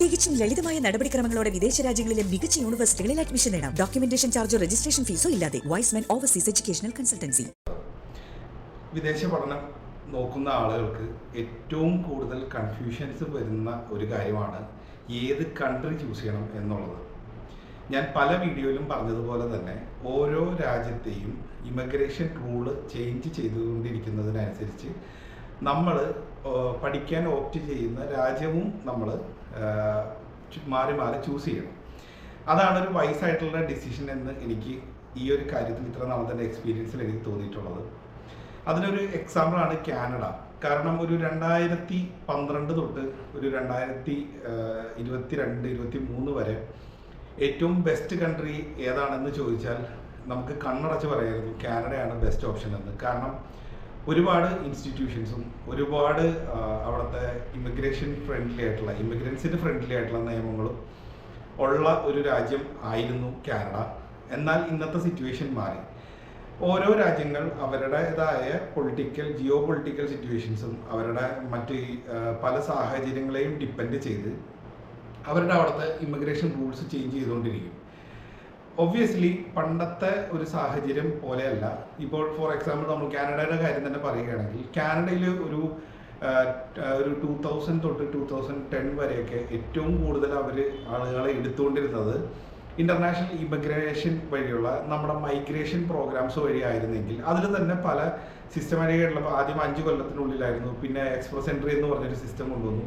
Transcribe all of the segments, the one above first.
തികച്ചും ലളിതമായ നടപടിക്രമങ്ങളോടെ വിദേശ രാജ്യങ്ങളിലെ മികച്ച യൂണിവേഴ്സിറ്റികളിൽ അഡ്മിഷൻ നേടാം. ഡോക്യുമെന്റേഷൻ ചാർജോ രജിസ്ട്രേഷൻ ഫീസോ ഇല്ലാതെ വൈസ്മെൻ ഓവർസീസ് എഡ്യൂക്കേഷണൽ കൺസൾട്ടൻസി വിദേശ പഠനം നോക്കുന്ന ആളുകൾക്ക് ഏറ്റവും കൂടുതൽ കൺഫ്യൂഷൻസ് വരുന്ന ഒരു കാര്യമാണ് ഏത് കൺട്രി ചൂസ് ചെയ്യണം എന്നുള്ളത്. ഞാൻ പല വീഡിയോയിലും പറഞ്ഞതുപോലെ തന്നെ ഓരോ രാജ്യത്തെയും ഇമിഗ്രേഷൻ റൂൾ ചേഞ്ച് ചെയ്തുകൊണ്ടിരിക്കുന്നതിനനുസരിച്ച് നമ്മൾ പഠിക്കാൻ ഓപ്റ്റ് ചെയ്യുന്ന രാജ്യവും നമ്മൾ മാറി മാറി ചൂസ് ചെയ്യണം. അതാണ് ഒരു വയസ്സായിട്ടുള്ള ഡിസിഷൻ എന്ന് എനിക്ക് ഈ ഒരു കാര്യത്തിൽ ഇത്ര നാളത്തെ എക്സ്പീരിയൻസിൽ എനിക്ക് തോന്നിയിട്ടുള്ളത്. അതിനൊരു എക്സാമ്പിളാണ് കാനഡ. കാരണം ഒരു രണ്ടായിരത്തി പന്ത്രണ്ട് തൊട്ട് ഒരു രണ്ടായിരത്തി ഇരുപത്തി രണ്ട് ഇരുപത്തി മൂന്ന് വരെ ഏറ്റവും ബെസ്റ്റ് കൺട്രി ഏതാണെന്ന് ചോദിച്ചാൽ നമുക്ക് കണ്ണടച്ച് പറയായിരുന്നു കാനഡയാണ് ബെസ്റ്റ് ഓപ്ഷൻ എന്ന്. കാരണം ഒരുപാട് ഇൻസ്റ്റിറ്റ്യൂഷൻസും ഒരുപാട് അവിടുത്തെ ഇമിഗ്രേഷൻ ഫ്രണ്ട്ലി ആയിട്ടുള്ള ഇമിഗ്രൻസിന് ഫ്രണ്ട്ലി ആയിട്ടുള്ള നിയമങ്ങളും ഉള്ള ഒരു രാജ്യം ആയിരുന്നു കാനഡ. എന്നാൽ ഇന്നത്തെ സിറ്റുവേഷൻ മാറി. ഓരോ രാജ്യങ്ങൾ അവരുടേതായ പൊളിറ്റിക്കൽ ജിയോ പൊളിറ്റിക്കൽ സിറ്റുവേഷൻസും അവരുടെ മറ്റ് പല സാഹചര്യങ്ങളെയും ഡിപ്പെൻഡ് ചെയ്ത് അവരുടെ അവിടുത്തെ ഇമിഗ്രേഷൻ റൂൾസ് ചേഞ്ച് ചെയ്തുകൊണ്ടിരിക്കും. ഒബ്വിയസ്ലി പണ്ടത്തെ ഒരു സാഹചര്യം പോലെയല്ല. ഇപ്പോൾ ഫോർ എക്സാമ്പിൾ നമ്മൾ കാനഡയുടെ കാര്യം തന്നെ പറയുകയാണെങ്കിൽ കാനഡയിൽ ഒരു ഒരു ടൂ തൗസൻഡ് തൊട്ട് ടൂ തൗസൻഡ് ടെൻ വരെയൊക്കെ ഏറ്റവും കൂടുതൽ അവർ ആളുകളെ എടുത്തുകൊണ്ടിരുന്നത് ഇന്റർനാഷണൽ ഇമിഗ്രേഷൻ വഴിയുള്ള നമ്മുടെ മൈഗ്രേഷൻ പ്രോഗ്രാംസ് വഴി ആയിരുന്നെങ്കിൽ. അതിൽ തന്നെ പല സിസ്റ്റമാറ്റിക് ആയിട്ടുള്ള ആദ്യം അഞ്ച് കൊല്ലത്തിനുള്ളിലായിരുന്നു പിന്നെ എക്സ്പ്രസ് എൻട്രി എന്ന് പറഞ്ഞൊരു സിസ്റ്റം കൊണ്ടുവന്നു.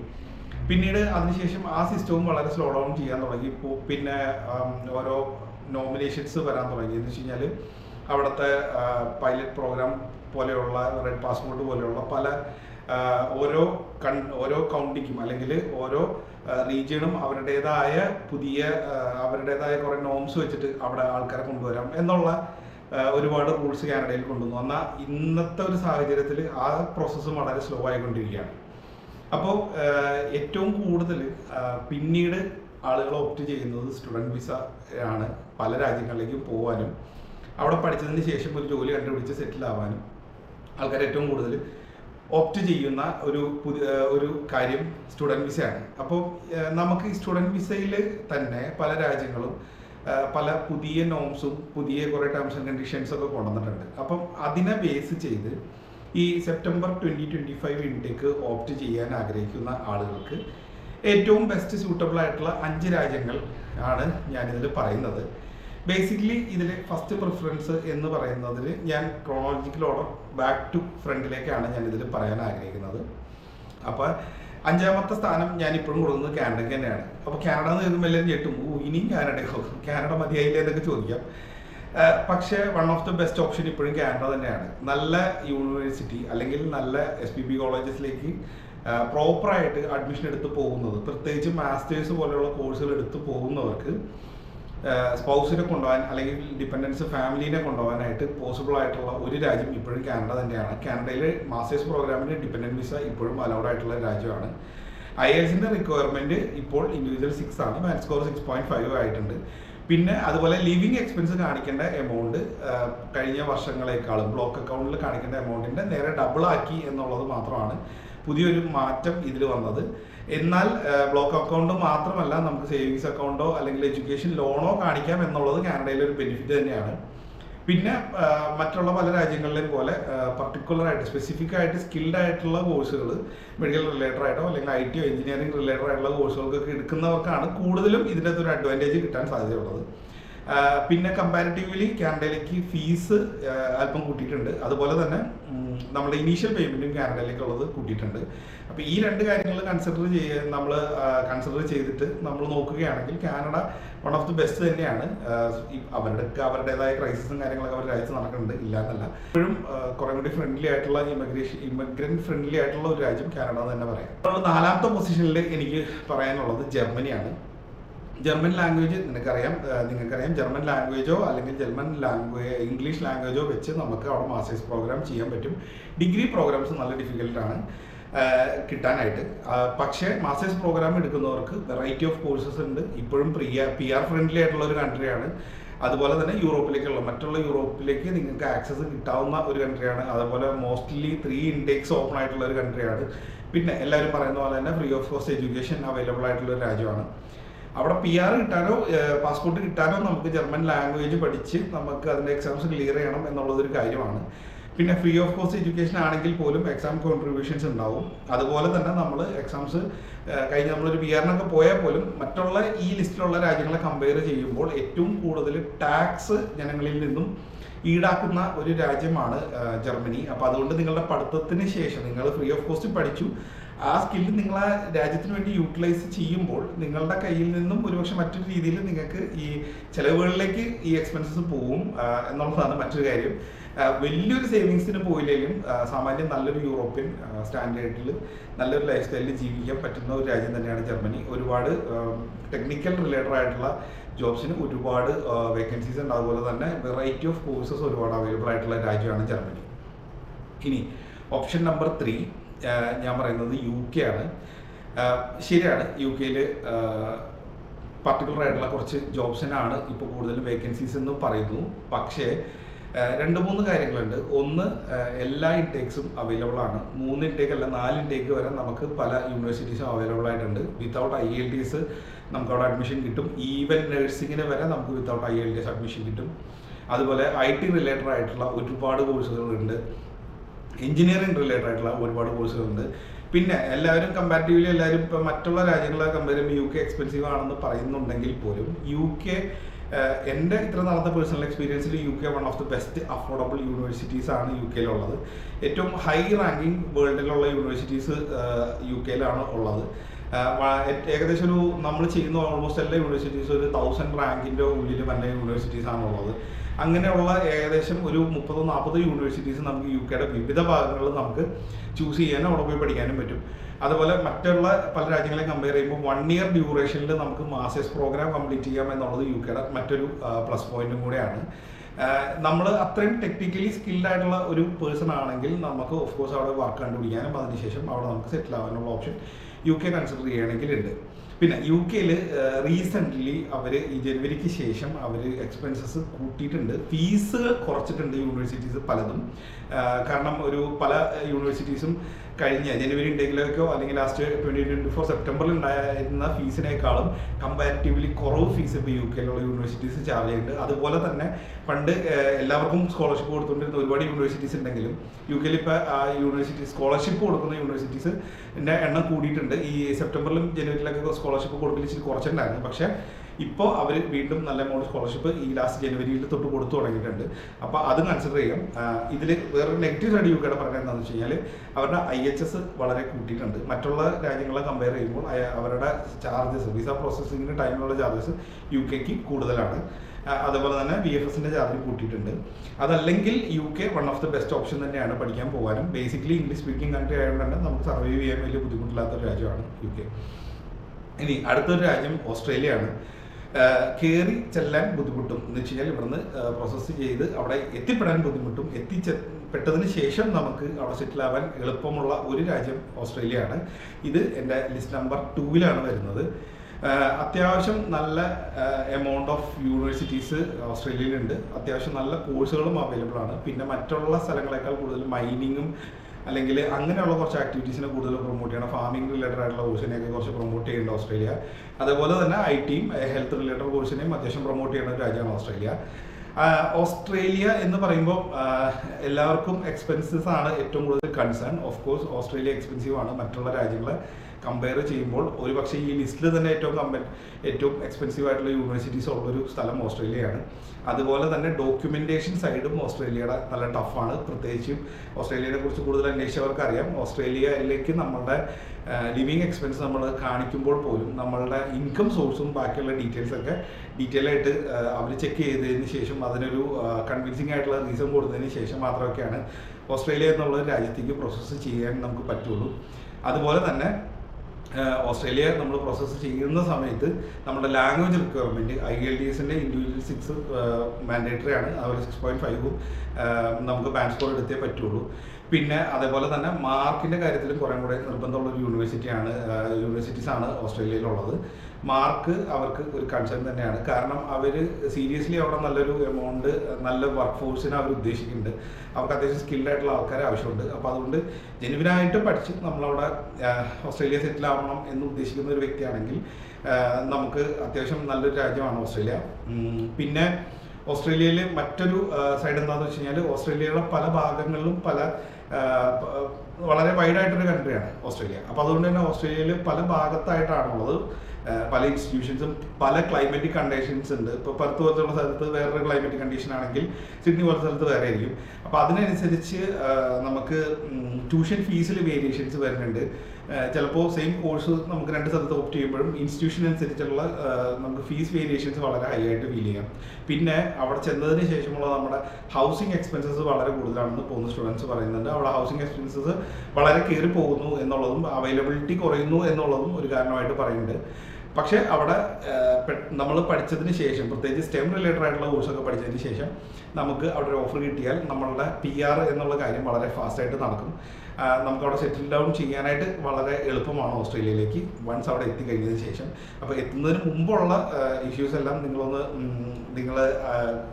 പിന്നീട് അതിനുശേഷം ആ സിസ്റ്റവും വളരെ സ്ലോ ഡൗൺ ചെയ്യാൻ തുടങ്ങി. ഇപ്പോൾ പിന്നെ ഓരോ നോമിനേഷൻസ് വരാൻ തുടങ്ങി. എന്ന് വെച്ച് കഴിഞ്ഞാൽ അവിടുത്തെ പൈലറ്റ് പ്രോഗ്രാം പോലെയുള്ള റെഡ് പാസ്പോർട്ട് പോലെയുള്ള പല ഓരോ കൺ ഓരോ കൗണ്ടിക്കും അല്ലെങ്കിൽ ഓരോ റീജിയണും അവരുടേതായ പുതിയ അവരുടേതായ കുറേ നോംസ് വെച്ചിട്ട് അവിടെ ആൾക്കാരെ കൊണ്ടുവരാം എന്നുള്ള ഒരുപാട് റൂൾസ് കാനഡയിൽ കൊണ്ടുവന്നു. എന്നാൽ ഇന്നത്തെ ഒരു സാഹചര്യത്തിൽ ആ പ്രോസസ്സും വളരെ സ്ലോ ആയിക്കൊണ്ടിരിക്കുകയാണ്. അപ്പോൾ ഏറ്റവും കൂടുതൽ പിന്നീട് ആളുകൾ ഓപ്റ്റ് ചെയ്യുന്നത് സ്റ്റുഡന്റ് വിസ ആണ് പല രാജ്യങ്ങളിലേക്കും പോകാനും അവിടെ പഠിച്ചതിന് ശേഷം ഒരു ജോലി കണ്ടുപിടിച്ച് സെറ്റിൽ ആവാനും ആൾക്കാർ ഏറ്റവും കൂടുതൽ ഓപ്റ്റ് ചെയ്യുന്ന ഒരു പുതിയ ഒരു കാര്യം സ്റ്റുഡന്റ് വിസയാണ് അപ്പോൾ നമുക്ക് ഈ സ്റ്റുഡന്റ് വിസയിൽ തന്നെ പല രാജ്യങ്ങളും പല പുതിയ നോംസും പുതിയ കുറേ ടേംസ് ആൻഡ് കണ്ടീഷൻസ് ഒക്കെ കൊണ്ടുവന്നിട്ടുണ്ട്. അപ്പം അതിനെ ബേസ് ചെയ്ത് ഈ September twenty twenty five intake opt ചെയ്യാൻ ആഗ്രഹിക്കുന്ന ആളുകൾക്ക് ഏറ്റവും ബെസ്റ്റ് സ്യൂട്ടബിൾ ആയിട്ടുള്ള അഞ്ച് രാജ്യങ്ങൾ ആണ് ഞാനിതിൽ പറയുന്നത്. ബേസിക്കലി ഇതിൽ ഫസ്റ്റ് പ്രിഫറൻസ് എന്ന് പറയുന്നതിൽ ഞാൻ ക്രോണോളജിക്കൽ ഓർഡർ ബാക്ക് ടു ഫ്രണ്ടിലേക്കാണ് ഞാൻ ഇതിൽ പറയാൻ ആഗ്രഹിക്കുന്നത്. അപ്പോൾ അഞ്ചാമത്തെ സ്ഥാനം ഞാൻ ഇപ്പോഴും കൊടുക്കുന്നത് കാനഡയ്ക്ക് തന്നെയാണ്. അപ്പോൾ കാനഡ എന്ന് കേൾക്കുമ്പോൾ എല്ലാവരും ഞെട്ടും ഓ ഇനിയും കാനഡയോ? കാനഡ മതിയായില്ല? എന്നൊക്കെ ചോദിക്കാം. പക്ഷേ one of the best option ഇപ്പോഴും കാനഡ തന്നെയാണ്. നല്ല യൂണിവേഴ്സിറ്റി അല്ലെങ്കിൽ നല്ല എസ് പി ബി കോളേജസിലേക്ക് പ്രോപ്പറായിട്ട് അഡ്മിഷൻ എടുത്ത് പോകുന്നത് പ്രത്യേകിച്ച് മാസ്റ്റേഴ്സ് പോലെയുള്ള കോഴ്സുകൾ എടുത്ത് പോകുന്നവർക്ക് സ്പൗസിനെ കൊണ്ടുപോകാൻ അല്ലെങ്കിൽ ഡിപ്പെൻഡൻസ് ഫാമിലിനെ കൊണ്ടുപോകാനായിട്ട് പോസിബിൾ ആയിട്ടുള്ള ഒരു രാജ്യം ഇപ്പോഴും കാനഡ തന്നെയാണ്. കാനഡയിൽ മാസ്റ്റേഴ്സ് പ്രോഗ്രാമിന് ഡിപ്പെൻഡന്റ് വിസ ഇപ്പോഴും അലൗഡ് ആയിട്ടുള്ള രാജ്യമാണ്. ഐ എൽസിന്റെ റിക്വയർമെന്റ് ഇപ്പോൾ ഇൻഡിവിജ്വൽ സിക്സ് ആണ്. Maths score six point five ആയിട്ടുണ്ട്. പിന്നെ അതുപോലെ ലിവിങ് എക്സ്പെൻസ് കാണിക്കേണ്ട എമൗണ്ട് കഴിഞ്ഞ വർഷങ്ങളെക്കാളും ബ്ലോക്ക് അക്കൗണ്ടിൽ കാണിക്കേണ്ട എമൗണ്ടിന്റെ നേരെ ഡബിൾ ആക്കി എന്നുള്ളത് മാത്രമാണ് പുതിയൊരു മാറ്റം ഇതിൽ വന്നത്. എന്നാൽ ബ്ലോക്ക് അക്കൗണ്ട് മാത്രമല്ല നമുക്ക് സേവിങ്സ് അക്കൗണ്ടോ അല്ലെങ്കിൽ എഡ്യൂക്കേഷൻ ലോണോ കാണിക്കാം എന്നുള്ളത് കാനഡയിലെ ഒരു ബെനിഫിറ്റ് തന്നെയാണ്. പിന്നെ മറ്റുള്ള പല രാജ്യങ്ങളിലെയും പോലെ പർട്ടിക്കുലർ ആയിട്ട് സ്പെസിഫിക് ആയിട്ട് സ്കിൽഡ് ആയിട്ടുള്ള കോഴ്സുകൾ മെഡിക്കൽ റിലേറ്റഡ് ആയിട്ടോ അല്ലെങ്കിൽ ഐ ടി എഞ്ചിനീയറിംഗ് റിലേറ്റഡ് ആയിട്ടുള്ള കോഴ്സുകൾക്കൊക്കെ എടുക്കുന്നവർക്കാണ് കൂടുതലും ഇതിന്റെ ഒരു അഡ്വാന്റേജ് കിട്ടാൻ സാധ്യതയുള്ളത്. പിന്നെ കമ്പാരിറ്റീവ്ലി കാനഡയിലേക്ക് ഫീസ് അല്പം കൂട്ടിയിട്ടുണ്ട്. അതുപോലെ തന്നെ നമ്മുടെ ഇനീഷ്യൽ പേയ്മെന്റും കാനഡയിലേക്കുള്ളത് കൂട്ടിയിട്ടുണ്ട്. അപ്പോൾ ഈ രണ്ട് കാര്യങ്ങൾ കൺസിഡർ ചെയ്യ നമ്മൾ കൺസിഡർ ചെയ്തിട്ട് നമ്മൾ നോക്കുകയാണെങ്കിൽ Canada one of the best തന്നെയാണ്. അവരുടെ അവരുടേതായ ക്രൈസിസും കാര്യങ്ങളൊക്കെ അവരുടെ രാജ്യത്ത് നടക്കുന്നുണ്ട്. ഇല്ലാന്നല്ല ഇപ്പോഴും കുറേ കൂടി ഫ്രണ്ട്ലി ആയിട്ടുള്ള ഇമിഗ്രേഷൻ ഇമിഗ്രന്റ് ഫ്രണ്ട്ലി ആയിട്ടുള്ള ഒരു രാജ്യം കാനഡ എന്ന് തന്നെ പറയാം. നാലാമത്തെ പൊസിഷനിൽ എനിക്ക് പറയാനുള്ളത് ജർമ്മനിയാണ്. ജർമ്മൻ ലാംഗ്വേജ് നിനക്കറിയാം നിങ്ങൾക്കറിയാം ജർമ്മൻ ലാംഗ്വേജോ അല്ലെങ്കിൽ ജർമ്മൻ ലാംഗ്വേജ് ഇംഗ്ലീഷ് ലാംഗ്വേജോ വെച്ച് നമുക്ക് അവിടെ മാസ്റ്റേഴ്സ് പ്രോഗ്രാം ചെയ്യാൻ പറ്റും. ഡിഗ്രി പ്രോഗ്രാംസ് നല്ല ഡിഫിക്കൽട്ടാണ് കിട്ടാനായിട്ട്. പക്ഷേ മാസ്റ്റേഴ്സ് പ്രോഗ്രാം എടുക്കുന്നവർക്ക് വെറൈറ്റി ഓഫ് കോഴ്സസ് ഉണ്ട്. ഇപ്പോഴും പ്രിയ പി ആർ ഫ്രണ്ട്ലി ആയിട്ടുള്ള ഒരു കൺട്രിയാണ് അതുപോലെ തന്നെ യൂറോപ്പിലേക്കുള്ള മറ്റുള്ള യൂറോപ്പിലേക്ക് നിങ്ങൾക്ക് ആക്സസ് കിട്ടാവുന്ന ഒരു കൺട്രിയാണ് അതുപോലെ മോസ്റ്റ്ലി ത്രീ ഇൻടേക്സ് ഓപ്പൺ ആയിട്ടുള്ള ഒരു കൺട്രിയാണ് പിന്നെ എല്ലാവരും പറയുന്ന പോലെ തന്നെ free of cost education available ആയിട്ടുള്ള ഒരു രാജ്യമാണ്. അവിടെ പി ആർ കിട്ടാനോ പാസ്പോർട്ട് കിട്ടാനോ നമുക്ക് ജർമ്മൻ ലാംഗ്വേജ് പഠിച്ച് നമുക്ക് അതിന്റെ എക്സാംസ് ക്ലിയർ ചെയ്യണം എന്നുള്ളതൊരു കാര്യമാണ്. പിന്നെ ഫ്രീ ഓഫ് കോസ്റ്റ് എഡ്യൂക്കേഷൻ ആണെങ്കിൽ പോലും എക്സാം കോൺട്രിബ്യൂഷൻസ് ഉണ്ടാവും. അതുപോലെ തന്നെ നമ്മൾ എക്സാംസ് കഴിഞ്ഞ് നമ്മളൊരു പി ആറിനൊക്കെ പോയാൽ പോലും മറ്റുള്ള ഈ ലിസ്റ്റിലുള്ള രാജ്യങ്ങളെ കമ്പയർ ചെയ്യുമ്പോൾ ഏറ്റവും കൂടുതൽ ടാക്സ് ജനങ്ങളിൽ നിന്നും ഈടാക്കുന്ന ഒരു രാജ്യമാണ് ജർമ്മനി. അപ്പോൾ അതുകൊണ്ട് നിങ്ങളുടെ പഠിത്തത്തിന് ശേഷം നിങ്ങൾ ഫ്രീ ഓഫ് കോസ്റ്റ് പഠിച്ചു. ആ സ്കില്ല് നിങ്ങൾ ആ രാജ്യത്തിന് വേണ്ടി യൂട്ടിലൈസ് ചെയ്യുമ്പോൾ നിങ്ങളുടെ കയ്യിൽ നിന്നും ഒരുപക്ഷെ മറ്റൊരു രീതിയിൽ നിങ്ങൾക്ക് ഈ ചെലവുകളിലേക്ക് ഈ എക്സ്പെൻസസ് പോവും എന്നുള്ളതാണ് മറ്റൊരു കാര്യം. വലിയൊരു സേവിങ്സിന് പോയില്ലെങ്കിലും സാമാന്യം നല്ലൊരു യൂറോപ്യൻ സ്റ്റാൻഡേർഡിൽ നല്ലൊരു ലൈഫ് സ്റ്റൈലിൽ ജീവിക്കാൻ പറ്റുന്ന ഒരു രാജ്യം തന്നെയാണ് ജർമ്മനി. ഒരുപാട് ടെക്നിക്കൽ റിലേറ്റഡ് ആയിട്ടുള്ള ജോബ്സിന് ഒരുപാട് വേക്കൻസീസ് ഉണ്ട്. അതുപോലെ തന്നെ വെറൈറ്റി ഓഫ് കോഴ്സസ് ഒരുപാട് അവൈലബിൾ ആയിട്ടുള്ള രാജ്യമാണ് ജർമ്മനി. ഇനി ഓപ്ഷൻ നമ്പർ ത്രീ ഞാൻ പറയുന്നത് യു കെ ആണ്. ശരിയാണ്. യു കെയിൽ പർട്ടിക്കുലർ ആയിട്ടുള്ള കുറച്ച് ജോബ്സിനാണ് ഇപ്പോൾ കൂടുതൽ വേക്കൻസീസ് എന്ന് പറയുന്നു. പക്ഷേ രണ്ട് മൂന്ന് കാര്യങ്ങളുണ്ട്. ഒന്ന് എല്ലാ ഇൻടേക്സും അവൈലബിൾ ആണ്. മൂന്ന് ഇൻടേക്ക് അല്ല നാല് ഇൻടേക്ക് വരെ നമുക്ക് പല യൂണിവേഴ്സിറ്റീസും അവൈലബിൾ ആയിട്ടുണ്ട്. വിത്തൗട്ട് ഐ എൽ ടി നമുക്ക് അവിടെ അഡ്മിഷൻ കിട്ടും. ഈവൻ നഴ്സിങ്ങിന് വരെ നമുക്ക് without I L T S admission കിട്ടും. അതുപോലെ ഐ ടി റിലേറ്റഡ് ആയിട്ടുള്ള ഒരുപാട് കോഴ്സുകളുണ്ട് എഞ്ചിനീയറിംഗ് റിലേറ്റഡ് ആയിട്ടുള്ള ഒരുപാട് കോഴ്സുകളുണ്ട് പിന്നെ എല്ലാവരും കമ്പാരിറ്റീവ്ലി എല്ലാവരും ഇപ്പോൾ മറ്റുള്ള രാജ്യങ്ങളെ കമ്പയർ ചെയ്യുമ്പോൾ യു കെ എക്സ്പെൻസീവ് ആണെന്ന് പറയുന്നുണ്ടെങ്കിൽ പോലും യു കെ എന്റെ ഇത്ര നടന്ന personal എക്സ്പീരിയൻസിൽ U K one of the best affordable universities ആണ് യു കെയിലുള്ളത് ഏറ്റവും ഹൈ റാങ്കിങ് വേൾഡിലുള്ള യൂണിവേഴ്സിറ്റീസ് യു കെയിലാണ് ഉള്ളത്. ഏകദേശം ഒരു നമ്മൾ ചെയ്യുന്ന ഓൾമോസ്റ്റ് എല്ലാ യൂണിവേഴ്സിറ്റീസും ഒരു തൗസൻഡ് റാങ്കിന്റെ ഉള്ളിൽ വന്ന യൂണിവേഴ്സിറ്റീസ് ആണുള്ളത് അങ്ങനെയുള്ള ഏകദേശം ഒരു മുപ്പതോ നാൽപ്പതോ യൂണിവേഴ്സിറ്റീസ് നമുക്ക് യു കെയുടെ വിവിധ ഭാഗങ്ങളിൽ നമുക്ക് ചൂസ് ചെയ്യാനും അവിടെ പോയി പഠിക്കാനും പറ്റും. അതുപോലെ മറ്റുള്ള പല രാജ്യങ്ങളെ കമ്പയർ ചെയ്യുമ്പോൾ വൺ ഇയർ ഡ്യൂറേഷനിൽ നമുക്ക് മാസ്റ്റേഴ്സ് പ്രോഗ്രാം കംപ്ലീറ്റ് ചെയ്യാം എന്നുള്ളത് യു കെയുടെ മറ്റൊരു പ്ലസ് പോയിന്റും കൂടെയാണ്. നമ്മൾ അത്രയും ടെക്നിക്കലി സ്കിൽഡ് ആയിട്ടുള്ള ഒരു പേഴ്സൺ ആണെങ്കിൽ നമുക്ക് ഓഫ് കോഴ്സ് അവിടെ വർക്ക് കണ്ടുപിടിക്കാനും അതിനുശേഷം അവിടെ നമുക്ക് സെറ്റിൽ ആവാനുള്ള ഓപ്ഷൻ യു കെ കൺസിഡർ ചെയ്യണമെങ്കിൽ ഉണ്ട് പിന്നെ യു കെയിൽ റീസെന്റ്ലി അവർ ഈ ജനുവരിക്ക് ശേഷം അവർ എക്സ്പെൻസസ് കൂട്ടിയിട്ടുണ്ട്. ഫീസ് കുറച്ചിട്ടുണ്ട് യൂണിവേഴ്സിറ്റീസ് പലതും. കാരണം ഒരു പല യൂണിവേഴ്സിറ്റീസും കഴിഞ്ഞ ജനുവരി ഇൻടേക്കിലേക്കോ അല്ലെങ്കിൽ ലാസ്റ്റ് ട്വന്റി ട്വന്റി ഫോർ സെപ്റ്റംബറിൽ ഉണ്ടായിരുന്ന ഫീസിനേക്കാളും കമ്പാരിറ്റീവ്ലി കുറവ് ഫീസ് ഇപ്പോൾ യു കെയിലുള്ള യൂണിവേഴ്സിറ്റീസ് ചാർജ് ചെയ്യുന്നുണ്ട്. അതുപോലെ തന്നെ പണ്ട് എല്ലാവർക്കും സ്കോളർഷിപ്പ് കൊടുത്തുകൊണ്ടിരുന്ന ഒരുപാട് യൂണിവേഴ്സിറ്റീസ് ഉണ്ടെങ്കിലും യു കെയിൽ ഇപ്പോൾ ആ യൂണിവേഴ്സിറ്റി സ്കോളർഷിപ്പ് കൊടുക്കുന്ന യൂണിവേഴ്സിറ്റീസിന്റെ എണ്ണം കൂടിയിട്ടുണ്ട്. ഈ സെപ്റ്റംബറിലും ജനുവരിയിലൊക്കെ സ്കോളർഷിപ്പ് കൊടുക്കൽ ഇച്ചിരി കുറച്ചിട്ടുണ്ടായിരുന്നു. പക്ഷേ ഇപ്പോൾ അവർ വീണ്ടും നല്ല എമൗണ്ട് സ്കോളർഷിപ്പ് ഈ ലാസ്റ്റ് ജനുവരിയിൽ തൊട്ട് കൊടുത്തു തുടങ്ങിയിട്ടുണ്ട്. അപ്പോൾ അത് കൺസിഡർ ചെയ്യാം. ഇതിൽ വേറൊരു നെഗറ്റീവ് സൈഡ് യു കെയുടെ എന്താണെന്ന് വെച്ച് കഴിഞ്ഞാൽ അവരുടെ ഐ എച്ച് എസ് വളരെ കൂട്ടിയിട്ടുണ്ട്. മറ്റുള്ള രാജ്യങ്ങളെ കമ്പയർ ചെയ്യുമ്പോൾ അവരുടെ ചാർജസ് വിസ പ്രോസസ്സിങ്ങിന് ടൈമിലുള്ള ചാർജസ് യു കെക്ക് കൂടുതലാണ്. അതുപോലെ തന്നെ ബി എഫ് എസിന്റെ ചാർജ് കൂട്ടിയിട്ടുണ്ട്. അതല്ലെങ്കിൽ U K one of the best option തന്നെയാണ് പഠിക്കാൻ പോകാനും. ബേസിക്കലി ഇംഗ്ലീഷ് സ്പീക്കിംഗ് കൺട്രി ആയതുകൊണ്ട് നമുക്ക് സർവൈവ് ചെയ്യാൻ വലിയ ബുദ്ധിമുട്ടില്ലാത്ത ഒരു രാജ്യമാണ് യു കെ ഇനി അടുത്തൊരു രാജ്യം ഓസ്ട്രേലിയയാണ്. കയറി ചെല്ലാൻ ബുദ്ധിമുട്ടും. എന്ന് വെച്ച് കഴിഞ്ഞാൽ ഇവിടുന്ന് പ്രോസസ്സ് ചെയ്ത് അവിടെ എത്തിപ്പെടാൻ ബുദ്ധിമുട്ടും. എത്തിച്ചെപ്പെട്ടതിന് ശേഷം നമുക്ക് അവിടെ സെറ്റിൽ ആവാൻ എളുപ്പമുള്ള ഒരു രാജ്യം ഓസ്ട്രേലിയ ആണ് ഇത് എന്റെ ലിസ്റ്റ് നമ്പർ ടൂവിലാണ് വരുന്നത്. അത്യാവശ്യം നല്ല എമൗണ്ട് ഓഫ് യൂണിവേഴ്സിറ്റീസ് ഓസ്ട്രേലിയയിലുണ്ട്. അത്യാവശ്യം നല്ല കോഴ്സുകളും അവൈലബിൾ ആണ്. പിന്നെ മറ്റുള്ള സ്ഥലങ്ങളെക്കാൾ കൂടുതൽ മൈനിങ്ങും അല്ലെങ്കിൽ അങ്ങനെയുള്ള കുറച്ച് ആക്ടിവിറ്റീസിനെ കൂടുതൽ പ്രൊമോട്ട് ചെയ്യണം. ഫാമിംഗ് റിലേറ്റഡ് ആയിട്ടുള്ള കോഴ്സിനെയൊക്കെ കുറച്ച് പ്രൊമോട്ട് ചെയ്യുന്നുണ്ട് ഓസ്ട്രേലിയ. അതേപോലെ തന്നെ ഐ ടിയും ഹെൽത്ത് റിലേറ്റഡ് കോഴ്സിനെയും അത്യാവശ്യം പ്രൊമോട്ട് ചെയ്യുന്ന ഒരു രാജ്യമാണ് ഓസ്ട്രേലിയ. ഓസ്ട്രേലിയ എന്ന് പറയുമ്പോൾ എല്ലാവർക്കും എക്സ്പെൻസസ് ആണ് ഏറ്റവും കൂടുതൽ concern of course Australia expensive ആണ്. മറ്റുള്ള രാജ്യങ്ങളെ കമ്പയർ ചെയ്യുമ്പോൾ ഒരുപക്ഷെ ഈ ലിസ്റ്റിൽ തന്നെ ഏറ്റവും കമ്പ ഏറ്റവും എക്സ്പെൻസീവ് ആയിട്ടുള്ള യൂണിവേഴ്സിറ്റീസ് ഉള്ളൊരു സ്ഥലം ഓസ്ട്രേലിയയാണ്. അതുപോലെ തന്നെ ഡോക്യുമെന്റേഷൻ സൈഡും ഓസ്ട്രേലിയയുടെ നല്ല ടഫാണ് പ്രത്യേകിച്ചും ഓസ്ട്രേലിയയെ കുറിച്ച് കൂടുതൽ അന്വേഷിച്ചവർക്ക് അറിയാം. ഓസ്ട്രേലിയയിലേക്ക് നമ്മളുടെ ലിവിങ് എക്സ്പെൻസ് നമ്മൾ കാണിക്കുമ്പോൾ പോലും നമ്മളുടെ ഇൻകം സോഴ്സും ബാക്കിയുള്ള ഡീറ്റെയിൽസ് ഒക്കെ ഡീറ്റെയിൽ ആയിട്ട് അവർ ചെക്ക് ചെയ്തതിന് ശേഷം അതിനൊരു കൺവിൻസിങ് ആയിട്ടുള്ള റീസൺ കൊടുത്തതിന് ശേഷം മാത്രമൊക്കെയാണ് ഓസ്ട്രേലിയ എന്നുള്ള രാജ്യത്തേക്ക് പ്രോസസ്സ് ചെയ്യാൻ നമുക്ക് പറ്റുള്ളൂ. അതുപോലെ തന്നെ ഓസ്ട്രേലിയ നമ്മൾ പ്രോസസ്സ് ചെയ്യുന്ന സമയത്ത് നമ്മുടെ ലാംഗ്വേജ് റിക്വയർമെന്റ് ഐ എൽ ഡി എസിന്റെ ഇൻഡിവിജ്വൽ സിക്സ് മാൻഡേറ്ററി ആണ്. അതുപോലെ സിക്സ് പോയിന്റ് ഫൈവും നമുക്ക് ബാങ്ക് സ്കോർ എടുത്തേ പറ്റുള്ളൂ. പിന്നെ അതേപോലെ തന്നെ മാർക്കിന്റെ കാര്യത്തിലും കുറേ കൂടെ നിർബന്ധമുള്ള ഒരു യൂണിവേഴ്സിറ്റിയാണ് യൂണിവേഴ്സിറ്റീസാണ് ഓസ്ട്രേലിയയിലുള്ളത്. മാർക്ക് അവർക്ക് ഒരു കൺസേൺ തന്നെയാണ്. കാരണം അവർ സീരിയസ്ലി അവിടെ നല്ലൊരു എമൗണ്ട് നല്ല വർക്ക് ഫോഴ്സിനെ അവർ ഉദ്ദേശിക്കുന്നുണ്ട്. അവർക്ക് അത്യാവശ്യം സ്കിൽഡ് ആയിട്ടുള്ള ആൾക്കാരെ ആവശ്യമുണ്ട്. അപ്പോൾ അതുകൊണ്ട് ജെനുവിനായിട്ട് പഠിച്ച് നമ്മളവിടെ ഓസ്ട്രേലിയ സെറ്റിൽ ആവണം എന്ന് ഉദ്ദേശിക്കുന്ന ഒരു വ്യക്തിയാണെങ്കിൽ നമുക്ക് അത്യാവശ്യം നല്ലൊരു രാജ്യമാണ് ഓസ്ട്രേലിയ. പിന്നെ ഓസ്ട്രേലിയയിൽ മറ്റൊരു സൈഡ് എന്താണെന്ന് വെച്ച് കഴിഞ്ഞാൽ ഓസ്ട്രേലിയയുടെ പല ഭാഗങ്ങളിലും പല വളരെ വൈഡായിട്ടൊരു കൺട്രിയാണ് ഓസ്ട്രേലിയ. അപ്പോൾ അതുകൊണ്ട് തന്നെ ഓസ്ട്രേലിയയിൽ പല ഭാഗത്തായിട്ടാണുള്ളത്. പല ഇൻസ്റ്റിറ്റ്യൂഷൻസും പല ക്ലൈമറ്റിക് കണ്ടീഷൻസ് ഉണ്ട്. ഇപ്പോൾ പത്ത് പോലത്തുള്ള സ്ഥലത്ത് വേറൊരു ക്ലൈമറ്റിക് കണ്ടീഷൻ ആണെങ്കിൽ സിഡ്നി പോലത്തെ സ്ഥലത്ത് വേറെ ആയിരിക്കും. അപ്പോൾ അതിനനുസരിച്ച് നമുക്ക് ട്യൂഷൻ ഫീസിൽ വേരിയേഷൻസ് വരുന്നുണ്ട്. ചിലപ്പോൾ സെയിം കോഴ്സ് നമുക്ക് രണ്ട് സ്ഥലത്ത് ഓപ്റ്റ് ചെയ്യുമ്പോഴും ഇൻസ്റ്റിറ്റ്യൂഷൻ അനുസരിച്ചുള്ള നമുക്ക് ഫീസ് വേരിയേഷൻസ് വളരെ ഹൈ ആയിട്ട് ഫീൽ ചെയ്യാം. പിന്നെ അവിടെ ചെന്നതിന് ശേഷമുള്ള നമ്മുടെ ഹൗസിംഗ് എക്സ്പെൻസസ് വളരെ കൂടുതലാണെന്ന് പോകുന്ന സ്റ്റുഡൻസ് പറയുന്നുണ്ട്. അവിടെ ഹൗസിംഗ് എക്സ്പെൻസസ് വളരെ കയറി പോകുന്നു എന്നുള്ളതും അവൈലബിലിറ്റി കുറയുന്നു എന്നുള്ളതും ഒരു കാരണമായിട്ട് പറയുന്നുണ്ട്. പക്ഷേ അവിടെ നമ്മൾ പഠിച്ചതിന് ശേഷം പ്രത്യേകിച്ച് സ്റ്റെം റിലേറ്റഡ് ആയിട്ടുള്ള കോഴ്സൊക്കെ പഠിച്ചതിന് ശേഷം നമുക്ക് അവിടെ ഒരു ഓഫർ കിട്ടിയാൽ നമ്മളുടെ പി ആർ എന്നുള്ള കാര്യം വളരെ ഫാസ്റ്റായിട്ട് നടക്കും. നമുക്ക് അവിടെ സെറ്റിൽ ഡൗൺ ചെയ്യാനായിട്ട് വളരെ എളുപ്പമാണ് ഓസ്ട്രേലിയയിലേക്ക് വൺസ് അവിടെ എത്തിക്കഴിഞ്ഞതിന് ശേഷം. അപ്പോൾ എത്തുന്നതിന് മുമ്പുള്ള ഇഷ്യൂസ് എല്ലാം നിങ്ങളൊന്ന് നിങ്ങൾ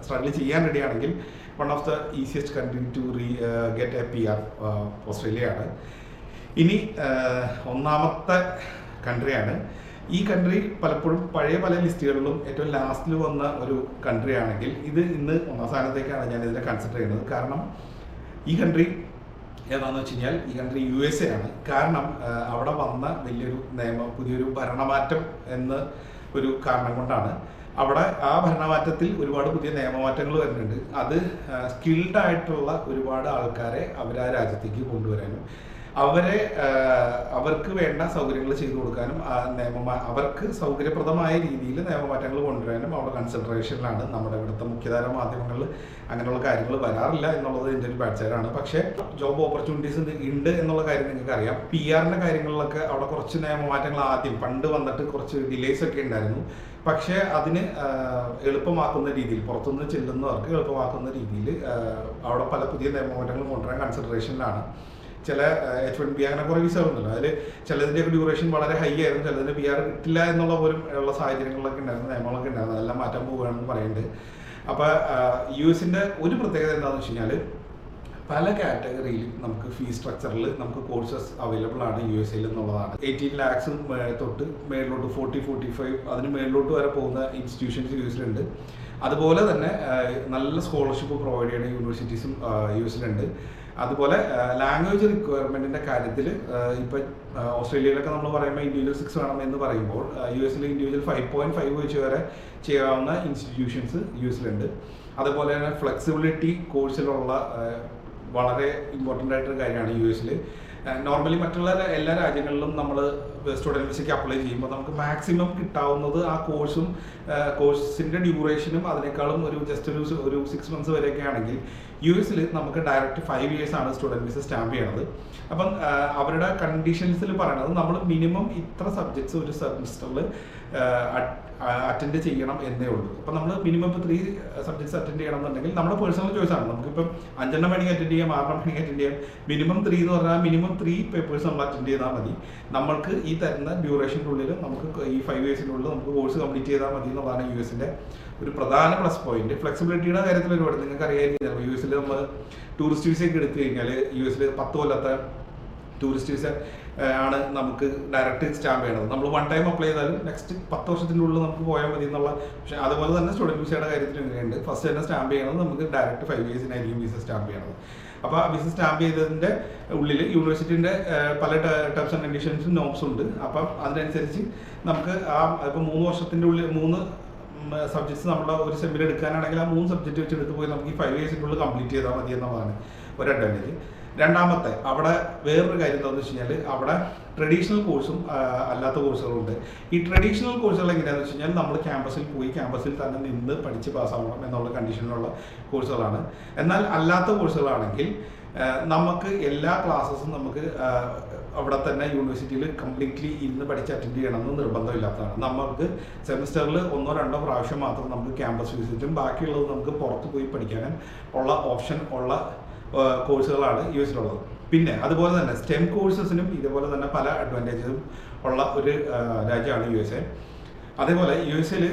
സ്ട്രഗിൾ ചെയ്യാൻ റെഡിയാണെങ്കിൽ one of the easiest country to re get a P R ഓസ്ട്രേലിയയാണ് ഇനി ഒന്നാമത്തെ കൺട്രിയാണ് ഈ കൺട്രി പലപ്പോഴും പഴയ പല ലിസ്റ്റുകളിലും ഏറ്റവും ലാസ്റ്റിൽ വന്ന ഒരു കൺട്രി ആണെങ്കിൽ ഇത് ഇന്ന് ഒന്നാം സ്ഥാനത്തേക്കാണ് ഞാൻ ഇതിനെ കൺസിഡർ ചെയ്യുന്നത്. കാരണം ഈ കൺട്രി ഏതാണെന്ന് വെച്ച് കഴിഞ്ഞാൽ ഈ കൺട്രി യു എസ് എ ആണ്. കാരണം അവിടെ വന്ന വലിയൊരു നിയമം പുതിയൊരു ഭരണമാറ്റം എന്ന് ഒരു കാരണം കൊണ്ടാണ്. അവിടെ ആ ഭരണമാറ്റത്തിൽ ഒരുപാട് പുതിയ നിയമമാറ്റങ്ങൾ വരുന്നുണ്ട്. അത് സ്കിൽഡ് ആയിട്ടുള്ള ഒരുപാട് ആൾക്കാരെ അവർ ആ രാജ്യത്തേക്ക് കൊണ്ടുവരാനും. അവരെ അവർക്ക് വേണ്ട സൗകര്യങ്ങൾ ചെയ്തു കൊടുക്കാനും നിയമമാ അവർക്ക് സൗകര്യപ്രദമായ രീതിയിൽ നിയമമാറ്റങ്ങൾ കൊണ്ടുവരാനും അവിടെ കൺസിഡറേഷനിലാണ് നമ്മുടെ ഇവിടുത്തെ മുഖ്യധാര മാധ്യമങ്ങളിൽ അങ്ങനെയുള്ള കാര്യങ്ങൾ വരാറില്ല എന്നുള്ളത് എന്റെ ഒരു ബാഡ്സൈഡാണ് പക്ഷേ ജോബ് ഓപ്പർച്യൂണിറ്റീസ് ഉണ്ട് എന്നുള്ള കാര്യം നിങ്ങൾക്ക് അറിയാം. പി ആറിന്റെ കാര്യങ്ങളിലൊക്കെ അവിടെ കുറച്ച് നിയമമാറ്റങ്ങൾ ആദ്യം പണ്ട് വന്നിട്ട് കുറച്ച് ഡിലേസ് ഒക്കെ ഉണ്ടായിരുന്നു. പക്ഷേ അതിന് എളുപ്പമാക്കുന്ന രീതിയിൽ പുറത്തുനിന്ന് ചെല്ലുന്നവർക്ക് എളുപ്പമാക്കുന്ന രീതിയിൽ അവിടെ പല പുതിയ നിയമമാറ്റങ്ങൾ കൊണ്ടുവരാൻ കൺസിഡറേഷനിലാണ് ചില എച്ച് വൺ ബി അങ്ങനെ കുറേ വന്നല്ലോ അതിൽ ചിലതിന്റെയൊക്കെ ഡ്യൂറേഷൻ വളരെ ഹൈ ആയിരുന്നു. ചിലതിന് ബി ആർ കിട്ടില്ല എന്നുള്ള പോലും ഉള്ള സാഹചര്യങ്ങളൊക്കെ ഉണ്ടായിരുന്നു നിയമങ്ങളൊക്കെ ഉണ്ടായിരുന്നു. അതെല്ലാം മാറ്റാൻ പോവുകയാണെന്ന് പറയുന്നുണ്ട്. അപ്പോൾ യു എസിന്റെ ഒരു പ്രത്യേകത എന്താണെന്ന് വെച്ച് കഴിഞ്ഞാൽ പല കാറ്റഗറിയിലും നമുക്ക് ഫീ സ്ട്രക്ചറിൽ നമുക്ക് കോഴ്സസ് അവൈലബിൾ ആണ് യു എസ് എയിൽ എന്നുള്ളതാണ്. എയ്റ്റീൻ ലാക്സ് തൊട്ട് മേളിലോട്ട് ഫോർട്ടി ഫോർട്ടി ഫൈവ് അതിന് മേളിലോട്ട് വരെ പോകുന്ന ഇൻസ്റ്റിറ്റ്യൂഷൻസ് യു എസിലുണ്ട് അതുപോലെ തന്നെ നല്ല സ്കോളർഷിപ്പ് പ്രൊവൈഡ് ചെയ്യുന്ന യൂണിവേഴ്സിറ്റീസും യു എസിലുണ്ട് അതുപോലെ ലാംഗ്വേജ് റിക്വയർമെന്റിന്റെ കാര്യത്തിൽ ഇപ്പം ഓസ്ട്രേലിയയിലൊക്കെ നമ്മൾ പറയുമ്പോൾ ഇൻഡിവിജ്വൽ സിക്സ് വേണം എന്ന് പറയുമ്പോൾ യു എസിൽ ഇൻഡിവിജ്വൽ ഫൈവ് പോയിന്റ് ഫൈവ് വെച്ച് വരെ ചെയ്യാവുന്ന ഇൻസ്റ്റിറ്റ്യൂഷൻസ് യു എസിലുണ്ട് അതുപോലെ തന്നെ ഫ്ലെക്സിബിലിറ്റി കോഴ്സിലുള്ള വളരെ ഇമ്പോർട്ടന്റ് ആയിട്ടൊരു കാര്യമാണ് യു എസിൽ നോർമലി മറ്റുള്ള എല്ലാ രാജ്യങ്ങളിലും നമ്മൾ സ്റ്റുഡന്റ് വിസയ്ക്ക് അപ്ലൈ ചെയ്യുമ്പോൾ നമുക്ക് മാക്സിമം കിട്ടാവുന്നത് ആ കോഴ്സും കോഴ്സിന്റെ ഡ്യൂറേഷനും അതിനേക്കാളും ഒരു ജസ്റ്റ് ഒരു ഒരു സിക്സ് മന്ത്സ് വരെയൊക്കെ ആണെങ്കിൽ യു എസിൽ നമുക്ക് ഡയറക്റ്റ് ഫൈവ് ഇയേഴ്സ് ആണ് സ്റ്റുഡന്റ് വിസ സ്റ്റാമ്പ് ചെയ്യണത്. അപ്പം അവരുടെ കണ്ടീഷൻസിൽ പറയണത് നമ്മൾ മിനിമം ഇത്ര സബ്ജക്ട്സ് ഒരു സെമിസ്റ്ററിൽ അറ്റൻഡ് ചെയ്യണം എന്നേ ഉള്ളൂ. അപ്പം നമ്മൾ മിനിമം ഇപ്പോൾ ത്രീ സബ്ജക്ട്സ് അറ്റൻഡ് ചെയ്യണം എന്നുണ്ടെങ്കിൽ നമ്മുടെ പേഴ്സണൽ ചോയ്സ് ആണ്. നമുക്കിപ്പം അഞ്ചെണ്ണം വേണമെങ്കിൽ അറ്റൻഡ് ചെയ്യാം ആറെണ്ണം വേണമെങ്കിൽ അറ്റൻഡ് ചെയ്യാം. മിനിമം ത്രീ എന്ന് പറഞ്ഞാൽ മിനിമം ത്രീ പേപ്പേഴ്സ് നമ്മൾ അറ്റൻഡ് ചെയ്താൽ മതി. നമ്മൾക്ക് ഈ തരുന്ന ഡ്യൂറേഷന്റെ ഉള്ളിൽ നമുക്ക് ഈ ഫൈവ് ഇയേഴ്സിനുള്ളിൽ നമുക്ക് കോഴ്സ് കംപ്ലീറ്റ് ചെയ്താൽ മതി എന്നുള്ളതാണ് യു എസിന്റെ ഒരു പ്രധാന പ്ലസ് പോയിന്റ് ഫ്ലെക്സിബിലിറ്റിയുടെ കാര്യത്തിൽ ഒരുപാട് നിങ്ങൾക്ക് അറിയാമായിരിക്കും യു എസിൽ നമ്മൾ ടൂറിസ്റ്റ് വിസയൊക്കെ എടുത്തു കഴിഞ്ഞാൽ യു എസിൽ പത്ത് കൊല്ലത്തെ ടൂറിസ്റ്റ് വിസ ആണ് നമുക്ക് ഡയറക്റ്റ് സ്റ്റാമ്പ് ചെയ്യണത്. നമ്മൾ വൺ ടൈം അപ്ലൈ ചെയ്താലും നെക്സ്റ്റ് പത്ത് വർഷത്തിന്റെ ഉള്ളിൽ നമുക്ക് പോയാൽ മതി എന്നുള്ള പക്ഷേ അതുപോലെ തന്നെ സ്റ്റുഡന്റ് വിസയുടെ കാര്യത്തിൽ ഉണ്ട് ഫസ്റ്റ് തന്നെ സ്റ്റാമ്പ് ചെയ്യണത് നമുക്ക് ഡയറക്റ്റ് ഫൈവ് ഇയേഴ്സിനായിരിക്കും വിസ സ്റ്റാമ്പ് ചെയ്യണത്. അപ്പോൾ ആ വിസ സ്റ്റാമ്പ് ചെയ്തതിന്റെ ഉള്ളിൽ യൂണിവേഴ്സിറ്റിന്റെ പല ടേംസ് ആൻഡ് കണ്ടീഷൻസും നോംസും ഉണ്ട്. അപ്പം അതിനനുസരിച്ച് നമുക്ക് ആ ഇപ്പോൾ മൂന്ന് വർഷത്തിന്റെ ഉള്ളിൽ മൂന്ന് സബ്ജക്ട്സ് നമ്മൾ ഒരു സെമ്മിൽ എടുക്കാനാണെങ്കിൽ ആ മൂന്ന് സബ്ജക്റ്റ് വെച്ച് എടുത്ത് പോയി നമുക്ക് ഈ ഫൈവ് ഇയേഴ്സിനുള്ളിൽ കംപ്ലീറ്റ് ചെയ്താൽ മതി എന്നുള്ളതാണ് ഒരു അഡ്വാന്റേജ് രണ്ടാമത്തെ അവിടെ വേറൊരു കാര്യം എന്താണെന്ന് വെച്ച് കഴിഞ്ഞാൽ അവിടെ ട്രഡീഷണൽ കോഴ്സും അല്ലാത്ത കോഴ്സുകളുണ്ട് ഈ ട്രഡീഷണൽ കോഴ്സുകൾ എങ്ങനെയാണെന്ന് വെച്ച് കഴിഞ്ഞാൽ നമ്മൾ ക്യാമ്പസിൽ പോയി ക്യാമ്പസിൽ തന്നെ നിന്ന് പഠിച്ച് പാസ്സാവണം എന്നുള്ള കണ്ടീഷനിലുള്ള കോഴ്സുകളാണ് എന്നാൽ അല്ലാത്ത കോഴ്സുകളാണെങ്കിൽ നമുക്ക് എല്ലാ ക്ലാസ്സസും നമുക്ക് അവിടെ തന്നെ യൂണിവേഴ്സിറ്റിയിൽ കംപ്ലീറ്റ്ലി ഇരുന്ന് പഠിച്ച് അറ്റൻഡ് ചെയ്യണമെന്ന് നിർബന്ധമില്ലാത്തതാണ്. നമുക്ക് സെമിസ്റ്ററിൽ ഒന്നോ രണ്ടോ പ്രാവശ്യം മാത്രം നമുക്ക് ക്യാമ്പസ് വിസിറ്റും ബാക്കിയുള്ളത് നമുക്ക് പുറത്ത് പോയി പഠിക്കാനും ഉള്ള ഓപ്ഷൻ ഉള്ള കോഴ്സുകളാണ് യു എസിലുള്ളത് പിന്നെ അതുപോലെ തന്നെ സ്റ്റെം കോഴ്സസിനും ഇതുപോലെ തന്നെ പല അഡ്വാന്റേജസും ഉള്ള ഒരു രാജ്യമാണ് യു എസ് എ അതേപോലെ യു എസ് എയിൽ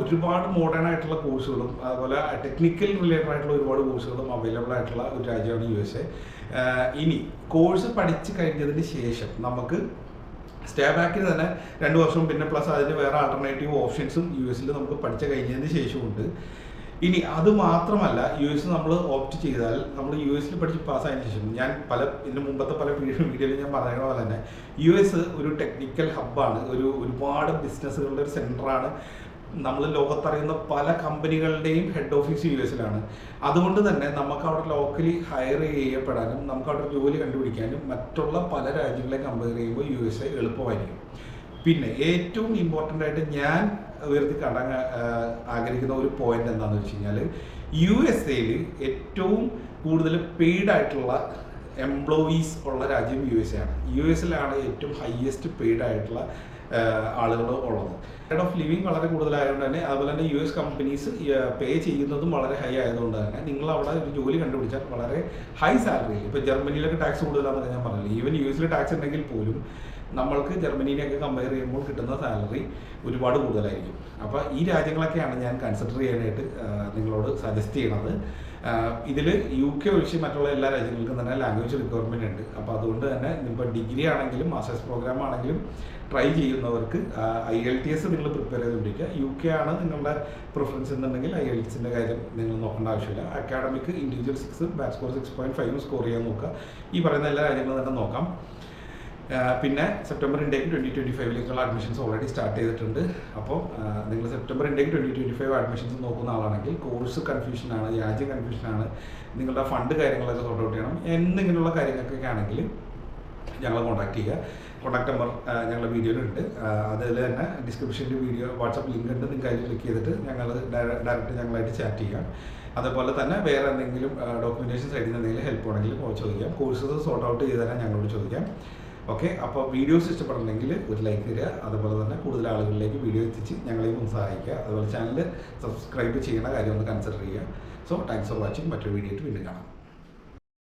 ഒരുപാട് മോഡേൺ ആയിട്ടുള്ള കോഴ്സുകളും അതുപോലെ ടെക്നിക്കൽ റിലേറ്റഡ് ആയിട്ടുള്ള ഒരുപാട് കോഴ്സുകളും അവൈലബിൾ ആയിട്ടുള്ള ഒരു രാജ്യമാണ് യു എസ് എ ഇനി കോഴ്സ് പഠിച്ചു കഴിഞ്ഞതിന് ശേഷം നമുക്ക് സ്റ്റേ ബാക്കിന് തന്നെ രണ്ട് വർഷവും പിന്നെ പ്ലസ് അതിന്റെ വേറെ ആൾട്ടർനേറ്റീവ് ഓപ്ഷൻസും യു എസിൽ നമുക്ക് പഠിച്ചു കഴിഞ്ഞതിന് ശേഷമുണ്ട്. ഇനി അത് മാത്രമല്ല യു എസ് നമ്മൾ ഓപ്റ്റ് ചെയ്താൽ നമ്മൾ യു എസിൽ പഠിച്ച് പാസ്സായതിനു ശേഷം ഞാൻ പല ഇതിന് മുമ്പത്തെ പല വീഡിയോയിൽ ഞാൻ പറയുന്ന പോലെ തന്നെ യു എസ് ഒരു ടെക്നിക്കൽ ഹബ്ബാണ് ഒരു ഒരുപാട് ബിസിനസ്സുകളുടെ ഒരു സെന്ററാണ് നമ്മൾ ലോകത്തറിയുന്ന പല കമ്പനികളുടെയും ഹെഡ് ഓഫീസ് യു എസിലാണ് അതുകൊണ്ട് തന്നെ നമുക്ക് അവിടെ ലോക്കലി ഹയർ ചെയ്യപ്പെടാനും നമുക്ക് അവിടെ ജോലി കണ്ടുപിടിക്കാനും മറ്റുള്ള പല രാജ്യങ്ങളെ കമ്പയർ ചെയ്യുമ്പോൾ യു എസ് എ എളുപ്പമായിരിക്കും. പിന്നെ ഏറ്റവും ഇമ്പോർട്ടന്റ് ആയിട്ട് ഞാൻ ഉയർത്തി കാണാൻ ആഗ്രഹിക്കുന്ന ഒരു പോയിന്റ് എന്താണെന്ന് വെച്ച് കഴിഞ്ഞാൽ യു എസ് എയിൽ ഏറ്റവും കൂടുതൽ പെയ്ഡ് ആയിട്ടുള്ള എംപ്ലോയീസ് ഉള്ള രാജ്യം യു എസ് ആണ്. യു എസിലാണ് ഏറ്റവും ഹയസ്റ്റ് പെയ്ഡ് ആയിട്ടുള്ള ആളുകൾ ഉള്ളത്. റേറ്റ് ഓഫ് ലിവിങ് വളരെ കൂടുതലായതുകൊണ്ട് തന്നെ അതുപോലെ തന്നെ യു എസ് കമ്പനീസ് പേ ചെയ്യുന്നതും വളരെ ഹൈ ആയതുകൊണ്ട് തന്നെ നിങ്ങൾ അവിടെ ഒരു ജോലി കണ്ടുപിടിച്ചാൽ വളരെ ഹൈ സാലറി ഇപ്പോൾ ജർമ്മനിയിലൊക്കെ ടാക്സ് കൂടുതലാണെന്ന് ഞാൻ പറഞ്ഞില്ല? ഈവൻ യു എസിൽ ടാക്സ് ഉണ്ടെങ്കിൽ പോലും നമ്മൾക്ക് ജർമ്മനിനെയൊക്കെ കമ്പയർ ചെയ്യുമ്പോൾ കിട്ടുന്ന സാലറി ഒരുപാട് കൂടുതലായിരിക്കും. അപ്പോൾ ഈ രാജ്യങ്ങളൊക്കെയാണ് ഞാൻ കൺസിഡർ ചെയ്യാനായിട്ട് നിങ്ങളോട് സജസ്റ്റ് ചെയ്യണത്. ഇതിൽ യു കെ ഒഴിച്ച് മറ്റുള്ള എല്ലാ രാജ്യങ്ങൾക്കും തന്നെ ലാംഗ്വേജ് റിക്വയർമെന്റ് ഉണ്ട്. അപ്പോൾ അതുകൊണ്ട് തന്നെ ഇപ്പോൾ ഡിഗ്രി ആണെങ്കിലും മാസ്റ്റേഴ്സ് പ്രോഗ്രാം ആണെങ്കിലും ട്രൈ ചെയ്യുന്നവർക്ക് ഐ എൽ ടി എസ് നിങ്ങൾ പ്രിപ്പയർ ചെയ്തുകൊണ്ടിരിക്കുക. യു കെ ആണ് നിങ്ങളുടെ പ്രിഫറൻസ് എന്നുണ്ടെങ്കിൽ ഐ എൽസിന്റെ കാര്യം നിങ്ങൾ നോക്കേണ്ട ആവശ്യമില്ല. Academic individual six band score six point five score ചെയ്യാൻ നോക്കുക. ഈ പറയുന്ന എല്ലാ കാര്യങ്ങളും തന്നെ നോക്കാം. പിന്നെ സെപ്റ്റംബർ ഇൻഡേക്ക് ട്വന്റി ട്വന്റി ഫൈവിലേക്കുള്ള അഡ്മിഷൻസ് ഓൾറെഡി സ്റ്റാർട്ട് ചെയ്തിട്ടുണ്ട്. അപ്പോൾ നിങ്ങൾ September intake twenty twenty five admissions നോക്കുന്ന ആളാണെങ്കിൽ കോഴ്സ് കൺഫ്യൂഷനാണ് രാജ്യ കൺഫ്യൂഷനാണ് നിങ്ങളുടെ ഫണ്ട് കാര്യങ്ങളൊക്കെ സോർട്ട് ഔട്ട് ചെയ്യണം. എന്നിങ്ങനെയുള്ള കാര്യങ്ങൾക്കൊക്കെ ആണെങ്കിൽ ഞങ്ങളെ കോൺടാക്ട് ചെയ്യുക. കോൺടാക്ട് നമ്പർ ഞങ്ങളുടെ വീഡിയോയിലുണ്ട് അതിൽ തന്നെ ഡിസ്ക്രിപ്ഷനിൽ വീഡിയോ വാട്സപ്പ് ലിങ്ക് ഉണ്ട്. നിങ്ങൾക്ക് അതിൽ ക്ലിക്ക് ചെയ്തിട്ട് ഞങ്ങൾ ഡയറക്റ്റ് ഞങ്ങളായിട്ട് ചാറ്റ് ചെയ്യാം. അതുപോലെ തന്നെ വേറെ എന്തെങ്കിലും ഡോക്യുമെന്റേഷൻ സൈഡിൽ നിന്ന് എന്തെങ്കിലും ഹെൽപ്പ് ഉണ്ടെങ്കിൽ ചോദിക്കാം. കോഴ്സസ് സോർട്ട് ഔട്ട് ചെയ്ത് തരാൻ ഞങ്ങളോട് ചോദിക്കാം. ഓക്കെ അപ്പോൾ വീഡിയോസ് ഇഷ്ടപ്പെടണമെങ്കിൽ ഒരു ലൈക്ക് തരിക അതുപോലെ തന്നെ കൂടുതൽ ആളുകളിലേക്ക് വീഡിയോ എത്തിച്ച് ഞങ്ങളെയും ഒന്ന് സഹായിക്കുക. അതുപോലെ ചാനൽ സബ്സ്ക്രൈബ് ചെയ്യുന്ന കാര്യം ഒന്ന് കൺസിഡർ ചെയ്യുക. സോ താങ്ക്സ് ഫോർ വാച്ചിങ് മറ്റൊരു വീഡിയോ വീണ്ടും കാണാം.